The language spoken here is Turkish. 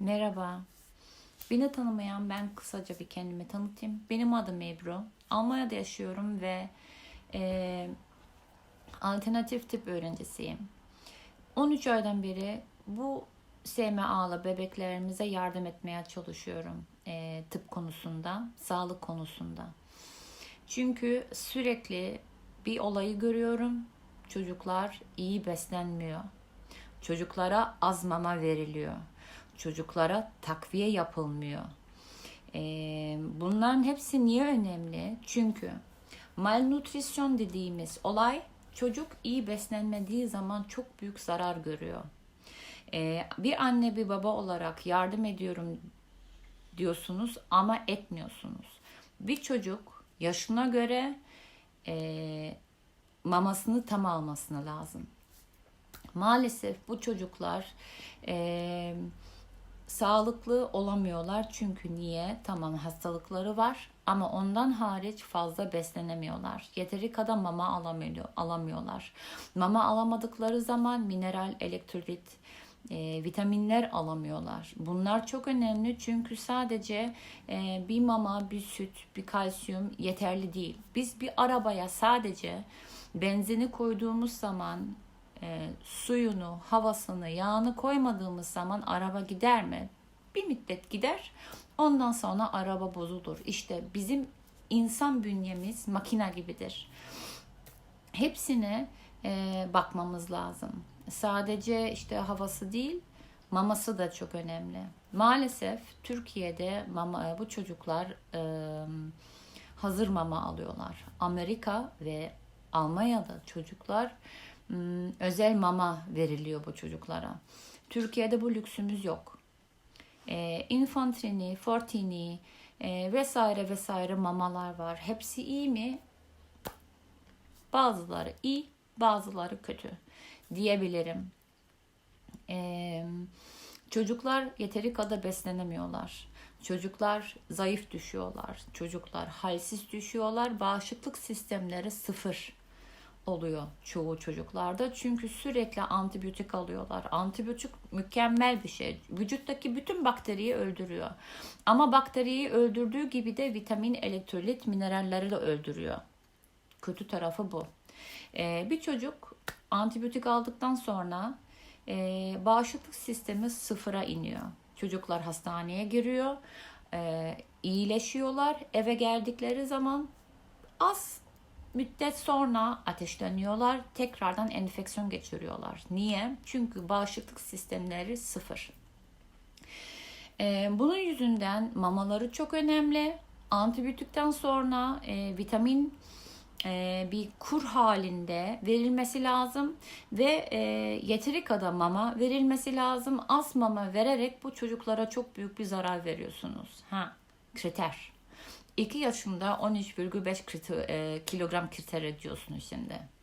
Merhaba. Beni tanımayan ben kısaca bir kendimi tanıtayım. Benim adım Ebru. Almanya'da yaşıyorum ve e, alternatif tıp öğrencisiyim. 13 aydan beri bu SMA'lı bebeklerimize yardım etmeye çalışıyorum e, tıp konusunda, sağlık konusunda. Çünkü sürekli bir olayı görüyorum. Çocuklar iyi beslenmiyor. Çocuklara az mama veriliyor. Çocuklara takviye yapılmıyor. Ee, bunların hepsi niye önemli? Çünkü malnutrisyon dediğimiz olay çocuk iyi beslenmediği zaman çok büyük zarar görüyor. Ee, bir anne bir baba olarak yardım ediyorum diyorsunuz ama etmiyorsunuz. Bir çocuk yaşına göre e, mamasını tam almasını lazım. Maalesef bu çocuklar e, sağlıklı olamıyorlar çünkü niye? Tamam hastalıkları var ama ondan hariç fazla beslenemiyorlar. Yeteri kadar mama alamıyor, alamıyorlar. Mama alamadıkları zaman mineral, elektrolit, e, vitaminler alamıyorlar. Bunlar çok önemli çünkü sadece e, bir mama, bir süt, bir kalsiyum yeterli değil. Biz bir arabaya sadece benzini koyduğumuz zaman e, suyunu, havasını, yağını koymadığımız zaman araba gider mi? Bir müddet gider. Ondan sonra araba bozulur. İşte bizim insan bünyemiz makina gibidir. Hepsine e, bakmamız lazım. Sadece işte havası değil, maması da çok önemli. Maalesef Türkiye'de mama bu çocuklar e, hazır mama alıyorlar. Amerika ve Almanya'da çocuklar özel mama veriliyor bu çocuklara. Türkiye'de bu lüksümüz yok. E, infantrini, fortini e, vesaire vesaire mamalar var. Hepsi iyi mi? Bazıları iyi, bazıları kötü diyebilirim. Ee, çocuklar yeteri kadar beslenemiyorlar. Çocuklar zayıf düşüyorlar. Çocuklar halsiz düşüyorlar. Bağışıklık sistemleri sıfır oluyor çoğu çocuklarda. Çünkü sürekli antibiyotik alıyorlar. Antibiyotik mükemmel bir şey. Vücuttaki bütün bakteriyi öldürüyor. Ama bakteriyi öldürdüğü gibi de vitamin, elektrolit, mineralleri de öldürüyor. Kötü tarafı bu. Ee, bir çocuk antibiyotik aldıktan sonra e, bağışıklık sistemi sıfıra iniyor. Çocuklar hastaneye giriyor, e, iyileşiyorlar. Eve geldikleri zaman az müddet sonra ateşleniyorlar, tekrardan enfeksiyon geçiriyorlar. Niye? Çünkü bağışıklık sistemleri sıfır. E, bunun yüzünden mamaları çok önemli. Antibiyotikten sonra e, vitamin e, bir kur halinde verilmesi lazım ve e, yeteri kadar mama verilmesi lazım. Az mama vererek bu çocuklara çok büyük bir zarar veriyorsunuz. Ha, kriter. 2 yaşında 13,5 kriter, e, kilogram kriter ediyorsunuz şimdi.